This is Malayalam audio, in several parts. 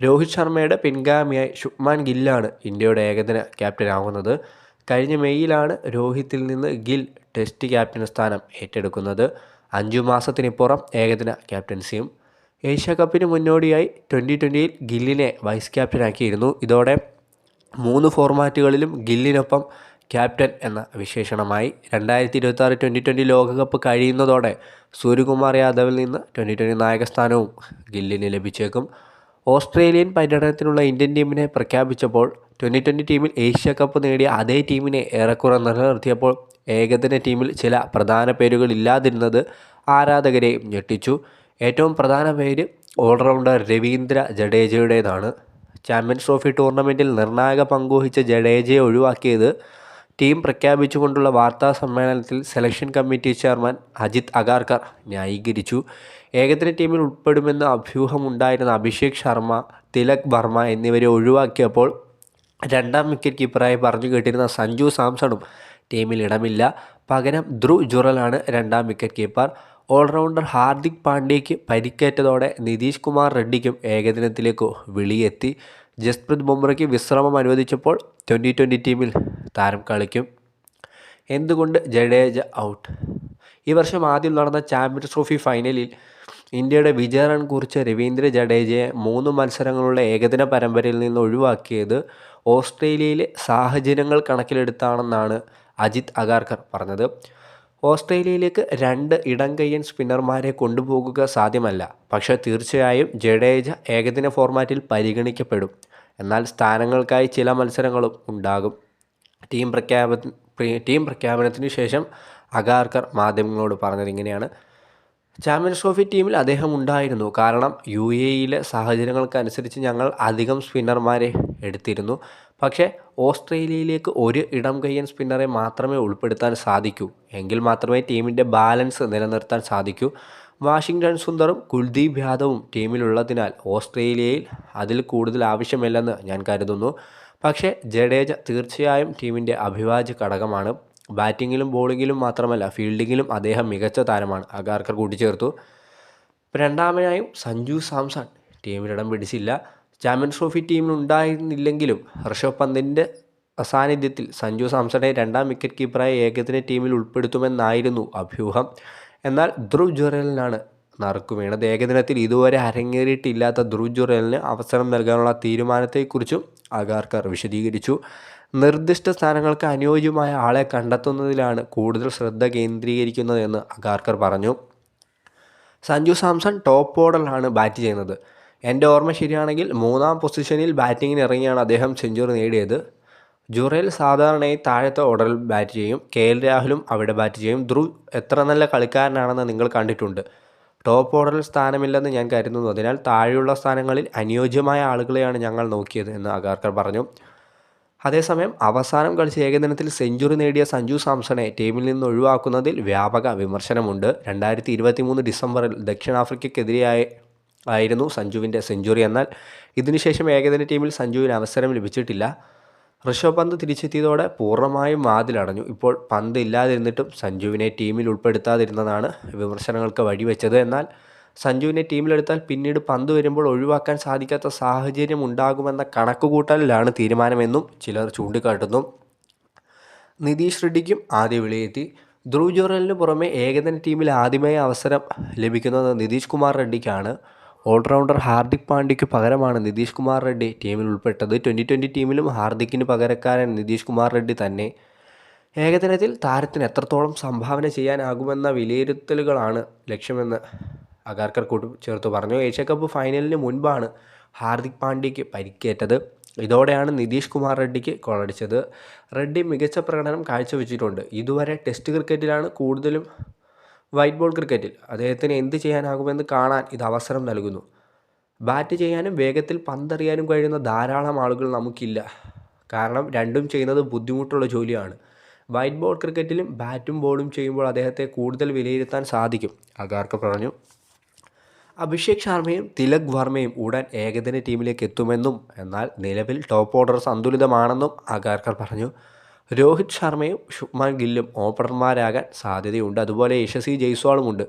രോഹിത് ശർമ്മയുടെ പിൻഗാമിയായി ശുഭ്മാൻ ഗില്ലാണ് ഇന്ത്യയുടെ ഏകദിന ക്യാപ്റ്റനാകുന്നത്. കഴിഞ്ഞ മെയ്യിലാണ് രോഹിത്തിൽ നിന്ന് ഗിൽ ടെസ്റ്റ് ക്യാപ്റ്റൻ സ്ഥാനം ഏറ്റെടുക്കുന്നത്. അഞ്ചു മാസത്തിനിപ്പുറം ഏകദിന ക്യാപ്റ്റൻസിയും. ഏഷ്യ കപ്പിന് മുന്നോടിയായി ട്വന്റി ട്വന്റിയിൽ ഗില്ലിനെ വൈസ് ക്യാപ്റ്റനാക്കിയിരുന്നു. ഇതോടെ മൂന്ന് ഫോർമാറ്റുകളിലും ഗില്ലിനൊപ്പം ക്യാപ്റ്റൻ എന്ന വിശേഷണമായി. രണ്ടായിരത്തി ഇരുപത്തി ആറ് ട്വന്റി ട്വന്റി ലോകകപ്പ് കഴിയുന്നതോടെ സൂര്യകുമാർ യാദവിൽ നിന്ന് ട്വന്റി ട്വന്റി നായകസ്ഥാനവും ഗില്ലിന് ലഭിച്ചേക്കും. ഓസ്ട്രേലിയൻ പര്യടനത്തിനുള്ള ഇന്ത്യൻ ടീമിനെ പ്രഖ്യാപിച്ചപ്പോൾ ട്വന്റി ട്വന്റി ടീമിൽ ഏഷ്യ കപ്പ് നേടിയ അതേ ടീമിനെ ഏറെക്കുറെ നിലനിർത്തിയപ്പോൾ ഏകദിന ടീമിൽ ചില പ്രധാന പേരുകൾ ഇല്ലാതിരുന്നത് ആരാധകരെ ഞെട്ടിച്ചു. ഏറ്റവും പ്രധാന പേര് ഓൾറൗണ്ടർ രവീന്ദ്ര ജഡേജയുടേതാണ്. ചാമ്പ്യൻസ് ട്രോഫി ടൂർണമെന്റിൽ നിർണായക പങ്കുവഹിച്ച ജഡേജയെ ഒഴിവാക്കിയത് ടീം പ്രഖ്യാപിച്ചുകൊണ്ടുള്ള വാർത്താ സമ്മേളനത്തിൽ selection committee chairman Ajit Agarkar ന്യായീകരിച്ചു. ഏകദിന ടീമിൽ ഉൾപ്പെടുമെന്ന് അഭ്യൂഹമുണ്ടായിരുന്ന അഭിഷേക് ശർമ്മ തിലക് വർമ്മ എന്നിവരെ ഒഴിവാക്കിയപ്പോൾ രണ്ടാം വിക്കറ്റ് കീപ്പറായി പറഞ്ഞു കേട്ടിരുന്ന സഞ്ജു സാംസണും ടീമിൽ ഇടമില്ല. പകരം ധ്രുവ് ജുറലാണ് രണ്ടാം വിക്കറ്റ് കീപ്പർ. ഓൾറൗണ്ടർ ഹാർദിക് പാണ്ഡ്യയ്ക്ക് പരിക്കേറ്റതോടെ നിതീഷ് കുമാർ റെഡ്ഡിക്കും ഏകദിനത്തിലേക്ക് വിളിയെത്തി. ജസ്പ്രീത് ബുംറയ്ക്ക് വിശ്രമം അനുവദിച്ചപ്പോൾ ട്വന്റി ട്വന്റി ടീമിൽ താരം കളിക്കും. എന്തുകൊണ്ട് ജഡേജ ഔട്ട് ഈ വർഷം ആദ്യം നടന്ന ചാമ്പ്യൻസ് ട്രോഫി ഫൈനലിൽ ഇന്ത്യയുടെ വിജയ റൺ കുറിച്ച് രവീന്ദ്ര ജഡേജയെ മൂന്ന് മത്സരങ്ങളുള്ള ഏകദിന പരമ്പരയിൽ നിന്ന് ഒഴിവാക്കിയത് ഓസ്ട്രേലിയയിലെ സാഹചര്യങ്ങൾ കണക്കിലെടുത്താണെന്നാണ് അജിത് അഗാർക്കർ പറഞ്ഞത്. ഓസ്ട്രേലിയയിലേക്ക് രണ്ട് ഇടം ഇടംകയ്യൻ സ്പിന്നർമാരെ കൊണ്ടുപോകുക സാധ്യമല്ല. പക്ഷേ തീർച്ചയായും ജഡേജ ഏകദിന ഫോർമാറ്റിൽ പരിഗണിക്കപ്പെടും. എന്നാൽ സ്ഥാനങ്ങൾക്കായി ചില മത്സരങ്ങളും ഉണ്ടാകും. ടീം പ്രഖ്യാപന ടീം പ്രഖ്യാപനത്തിന് ശേഷം അഗാർക്കർ മാധ്യമങ്ങളോട് പറഞ്ഞത് ഇങ്ങനെയാണ്. ചാമ്പ്യൻസ് ട്രോഫി ടീമിൽ അദ്ദേഹം ഉണ്ടായിരുന്നു. കാരണം യു എ ഇയിലെ സാഹചര്യങ്ങൾക്കനുസരിച്ച് ഞങ്ങൾ അധികം സ്പിന്നർമാരെ എടുത്തിരുന്നു. പക്ഷേ ഓസ്ട്രേലിയയിലേക്ക് ഒരു ഇടം കയ്യൻ സ്പിന്നറെ മാത്രമേ ഉൾപ്പെടുത്താൻ സാധിക്കൂ. എങ്കിൽ മാത്രമേ ടീമിന്റെ ബാലൻസ് നിലനിർത്താൻ സാധിക്കൂ. വാഷിങ്ടൺ സുന്ദറും കുൽദീപ് യാദവും ടീമിലുള്ളതിനാൽ ഓസ്ട്രേലിയയിൽ അതിൽ കൂടുതൽ ആവശ്യമില്ലെന്ന് ഞാൻ കരുതുന്നു. പക്ഷേ ജഡേജ തീർച്ചയായും ടീമിന്റെ അഭിവാജ്യ ഘടകമാണ്. ബാറ്റിങ്ങിലും ബോളിങ്ങിലും മാത്രമല്ല ഫീൽഡിങ്ങിലും അദ്ദേഹം മികച്ച താരമാണ്. അഗാർക്കർ കൂട്ടിച്ചേർത്തു. രണ്ടാമനായും സഞ്ജു സാംസൺ ടീമിലിടം പിടിച്ചില്ല. ചാമ്പ്യൻസ് ട്രോഫി ടീമിലുണ്ടായിരുന്നില്ലെങ്കിലും ഋഷഭ് പന്തിന്റെ അസാന്നിധ്യത്തിൽ സഞ്ജു സാംസണെ രണ്ടാം വിക്കറ്റ് കീപ്പറായി ഏകദിന ടീമിൽ ഉൾപ്പെടുത്തുമെന്നായിരുന്നു അഭ്യൂഹം. എന്നാൽ ധ്രുവ് ജുറലിനാണ് നറുക്കു വീണത്. ഏകദിനത്തിൽ ഇതുവരെ അരങ്ങേറിയിട്ടില്ലാത്ത ധ്രുവ് ജുറലിന് അവസരം നൽകാനുള്ള തീരുമാനത്തെക്കുറിച്ചും അഗാർക്കർ വിശദീകരിച്ചു. നിർദ്ദിഷ്ട സ്ഥാനങ്ങൾക്ക് അനുയോജ്യമായ ആളെ കണ്ടെത്തുന്നതിലാണ് കൂടുതൽ ശ്രദ്ധ കേന്ദ്രീകരിക്കുന്നതെന്ന് അഗാർക്കർ പറഞ്ഞു. സഞ്ജു സാംസൺ ടോപ്പ് ഓർഡറിലാണ് ബാറ്റ് ചെയ്യുന്നത്. എന്റെ ഓർമ്മ ശരിയാണെങ്കിൽ മൂന്നാം പൊസിഷനിൽ ബാറ്റിങ്ങിന് ഇറങ്ങിയാണ് അദ്ദേഹം സെഞ്ചുറി നേടിയത്. ജുറേൽ സാധാരണയായി താഴത്തെ ഓർഡറിൽ ബാറ്റ് ചെയ്യും. കെ എൽ രാഹുലും അവിടെ ബാറ്റ് ചെയ്യും. ധ്രുവ് എത്ര നല്ല കളിക്കാരനാണെന്ന് നിങ്ങൾ കണ്ടിട്ടുണ്ട്. ടോപ്പ് ഓർഡറിൽ സ്ഥാനമില്ലെന്ന് ഞാൻ കരുതുന്നു. അതിനാൽ താഴെയുള്ള സ്ഥാനങ്ങളിൽ അനുയോജ്യമായ ആളുകളെയാണ് ഞങ്ങൾ നോക്കിയത് എന്ന് അഗാർക്കർ പറഞ്ഞു. അതേസമയം അവസാനം കളിച്ച ഏകദിനത്തിൽ സെഞ്ചുറി നേടിയ സഞ്ജു സാംസണെ ടീമിൽ നിന്ന് ഒഴിവാക്കുന്നതിൽ വ്യാപക വിമർശനമുണ്ട്. രണ്ടായിരത്തി ഇരുപത്തി മൂന്ന് ഡിസംബറിൽ ദക്ഷിണാഫ്രിക്കയ്ക്കെതിരെയായി ആയിരുന്നു സഞ്ജുവിന്റെ സെഞ്ചുറി. എന്നാൽ ഇതിനുശേഷം ഏകദിന ടീമിൽ സഞ്ജുവിന് അവസരം ലഭിച്ചിട്ടില്ല. ഋഷഭ് പന്ത് തിരിച്ചെത്തിയതോടെ പൂർണമായും വാതിലടഞ്ഞു. ഇപ്പോൾ പന്ത് ഇല്ലാതിരുന്നിട്ടും സഞ്ജുവിനെ ടീമിൽ ഉൾപ്പെടുത്താതിരുന്നതാണ് വിമർശനങ്ങൾക്ക് വഴിവെച്ചത്. എന്നാൽ സഞ്ജുവിനെ ടീമിലെടുത്താൽ പിന്നീട് പന്ത് വരുമ്പോൾ ഒഴിവാക്കാൻ സാധിക്കാത്ത സാഹചര്യം ഉണ്ടാകുമെന്ന കണക്കുകൂട്ടലിലാണ് തീരുമാനമെന്നും ചിലർ ചൂണ്ടിക്കാട്ടുന്നു. നിതീഷ് റെഡ്ഡിക്കും ആദ്യ വിളിയെത്തി. ധ്രുവ് ജോറലിന് പുറമെ ഏകദിന ടീമിൽ ആദ്യമായി അവസരം ലഭിക്കുന്നത് നിതീഷ് കുമാർ റെഡ്ഡിക്കാണ്. ഓൾറൗണ്ടർ ഹാർദിക് പാണ്ഡ്യയ്ക്ക് പകരമാണ് നിതീഷ് കുമാർ റെഡ്ഡി ടീമിൽ ഉൾപ്പെട്ടത്. ട്വന്റി ട്വന്റി ടീമിലും ഹാർദിക്കിന് പകരക്കാരൻ നിതീഷ് കുമാർ റെഡ്ഡി തന്നെ. ഏകദിനത്തിൽ താരത്തിന് എത്രത്തോളം സംഭാവന ചെയ്യാനാകുമെന്ന വിലയിരുത്തലുകളാണ് ലക്ഷ്യമെന്ന് അഗാർക്കർ കൂട്ടി ചേർത്ത് പറഞ്ഞു. ഏഷ്യ കപ്പ് ഫൈനലിന് മുൻപാണ് ഹാർദിക് പാണ്ഡ്യയ്ക്ക് പരിക്കേറ്റത്. ഇതോടെയാണ് നിതീഷ് കുമാർ റെഡ്ഡിക്ക് കോളടിച്ചത്. റെഡ്ഡി മികച്ച പ്രകടനം കാഴ്ചവെച്ചിട്ടുണ്ട്. ഇതുവരെ ടെസ്റ്റ് ക്രിക്കറ്റിലാണ് കൂടുതലും വൈറ്റ് ബോൾ ക്രിക്കറ്റിൽ അദ്ദേഹത്തിന് എന്ത് ചെയ്യാനാകുമെന്ന് കാണാൻ ഇത് അവസരം നൽകുന്നു. ബാറ്റ് ചെയ്യാനും വേഗത്തിൽ പന്തെറിയാനും കഴിയുന്ന ധാരാളം ആളുകൾ നമുക്കില്ല. കാരണം രണ്ടും ചെയ്യുന്നത് ബുദ്ധിമുട്ടുള്ള ജോലിയാണ്. വൈറ്റ് ബോൾ ക്രിക്കറ്റിലും ബാറ്റും ബോളും ചെയ്യുമ്പോൾ അദ്ദേഹത്തെ കൂടുതൽ വിലയിരുത്താൻ സാധിക്കും അഗാർക്ക് പറഞ്ഞു. അഭിഷേക് ശർമ്മയും തിലക് വർമ്മയും ഉടൻ ഏകദിന ടീമിലേക്ക് എത്തുമെന്നും എന്നാൽ നിലവിൽ ടോപ്പ് ഓർഡർ സന്തുലിതമാണെന്നും അഗാർക്കർ പറഞ്ഞു. രോഹിത് ശർമ്മയും ശുഭ്മാൻ ഗില്ലും ഓപ്പണർമാരാകാൻ സാധ്യതയുണ്ട്. അതുപോലെ യശസ്വി ജയ്സ്വാളുമുണ്ട്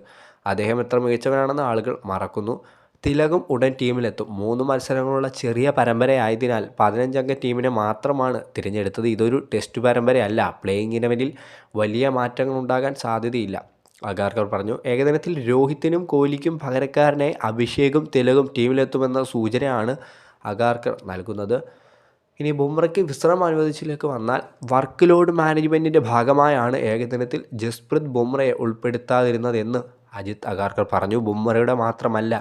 അദ്ദേഹം എത്ര മികച്ചവനാണെന്ന് ആളുകൾ മറക്കുന്നു. തിലകും ഉടൻ ടീമിലെത്തും. മൂന്ന് മത്സരങ്ങളുള്ള ചെറിയ പരമ്പരയായതിനാൽ പതിനഞ്ചംഗ ടീമിനെ മാത്രമാണ് തിരഞ്ഞെടുത്തത്. ഇതൊരു ടെസ്റ്റ് പരമ്പരയല്ല. പ്ലേയിങ് ഇലവനിൽ വലിയ മാറ്റങ്ങൾ ഉണ്ടാകാൻ സാധ്യതയില്ല. അഗാർക്കർ പറഞ്ഞു ഏകദിനത്തിൽ രോഹിത്തിനും കോഹ്ലിക്കും പകരക്കാരനായി അഭിഷേകും തിലകും ടീമിലെത്തുമെന്ന സൂചനയാണ് അഗാർക്കർ നൽകുന്നത്. ഇനി ബുംറയ്ക്ക് വിശ്രമം അനുവദിച്ചിലേക്ക് വന്നാൽ വർക്ക് ലോഡ് മാനേജ്മെന്റിന്റെ ഭാഗമായാണ് ഏകദിനത്തിൽ ജസ്പ്രീത് ബുംറയെ ഉൾപ്പെടുത്താതിരുന്നതെന്ന് അജിത് അഗാർക്കർ പറഞ്ഞു. ബുംറയുടെ മാത്രമല്ല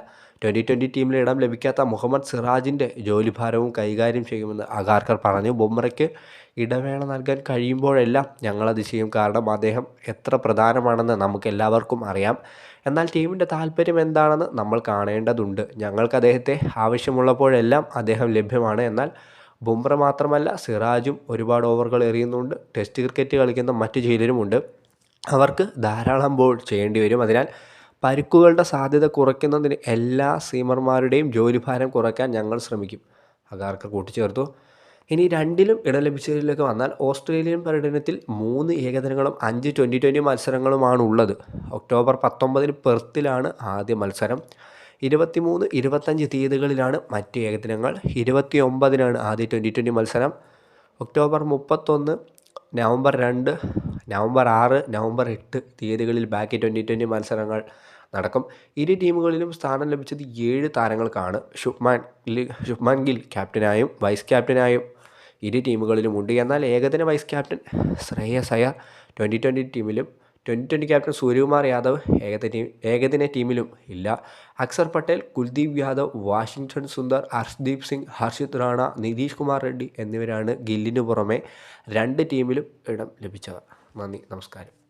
ട്വന്റി ട്വന്റി ടീമിൽ ഇടം ലഭിക്കാത്ത മുഹമ്മദ് സിറാജിന്റെ ജോലിഭാരവും കൈകാര്യം ചെയ്യുമെന്ന് അഗാർക്കർ പറഞ്ഞു. ബുംറയ്ക്ക് ഇടവേള നൽകാൻ കഴിയുമ്പോഴെല്ലാം ഞങ്ങളത് ചെയ്യും. കാരണം അദ്ദേഹം എത്ര പ്രധാനമാണെന്ന് നമുക്ക് എല്ലാവർക്കും അറിയാം. എന്നാൽ ടീമിന്റെ താല്പര്യം എന്താണെന്ന് നമ്മൾ കാണേണ്ടതുണ്ട്. ഞങ്ങൾക്ക് അദ്ദേഹത്തെ ആവശ്യമുള്ളപ്പോഴെല്ലാം അദ്ദേഹം ലഭ്യമാണ്. എന്നാൽ ബുംറ മാത്രമല്ല സിറാജും ഒരുപാട് ഓവറുകൾ എറിയുന്നുണ്ട്. ടെസ്റ്റ് ക്രിക്കറ്റ് കളിക്കുന്ന മറ്റു ചിലരുമുണ്ട് അവർക്ക് ധാരാളം ബോൾ ചെയ്യേണ്ടി വരും. അതിനാൽ പരുക്കുകളുടെ സാധ്യത കുറയ്ക്കുന്നതിന് എല്ലാ സീമർമാരുടെയും ജോലിഭാരം കുറയ്ക്കാൻ ഞങ്ങൾ ശ്രമിക്കും. അഗാർക്കർ കൂട്ടിച്ചേർത്തു. ഇനി രണ്ടിലും ഇടം ലഭിച്ചതിലേക്ക് വന്നാൽ ഓസ്ട്രേലിയൻ പര്യടനത്തിൽ മൂന്ന് ഏകദിനങ്ങളും അഞ്ച് ട്വന്റി ട്വന്റി മത്സരങ്ങളുമാണ് ഉള്ളത് ഒക്ടോബർ പത്തൊമ്പതിന് പെർത്തിലാണ് ആദ്യ മത്സരം. ഇരുപത്തിമൂന്ന് ഇരുപത്തഞ്ച് തീയതികളിലാണ് മറ്റ് ഏകദിനങ്ങൾ. ഇരുപത്തി ഒമ്പതിനാണ് ആദ്യ ട്വന്റി ട്വന്റി മത്സരം. ഒക്ടോബർ മുപ്പത്തൊന്ന് നവംബർ രണ്ട് നവംബർ ആറ് നവംബർ എട്ട് തീയതികളിൽ ബാക്കി ട്വന്റി ട്വന്റി മത്സരങ്ങൾ നടക്കും. ഇരു ടീമുകളിലും സ്ഥാനം ലഭിച്ചത് ഏഴ് താരങ്ങൾക്കാണ്. ശുഭ്മാൻ ശുഭ്മാൻ ഗിൽ ക്യാപ്റ്റനായും വൈസ് ക്യാപ്റ്റനായും ഇരു ടീമുകളിലും ഉണ്ട്. എന്നാൽ ഏകദിന വൈസ് ക്യാപ്റ്റൻ ശ്രേയസയ ട്വന്റി ട്വന്റി ടീമിലും twenty twenty captain Suryakumar Yadav ഏകദിന ഏകദിന ടീമിലും ഇല്ല. അക്സർ പട്ടേൽ കുൽദീപ് യാദവ് വാഷിങ്ടൺ സുന്ദർ ഹർഷ്ദീപ് സിംഗ് ഹർഷിത് റാണ നിതീഷ് കുമാർ റെഡ്ഡി എന്നിവരാണ് ഗില്ലിന് പുറമെ രണ്ട് ടീമിലും ഇടം ലഭിച്ചത്. നന്ദി നമസ്കാരം.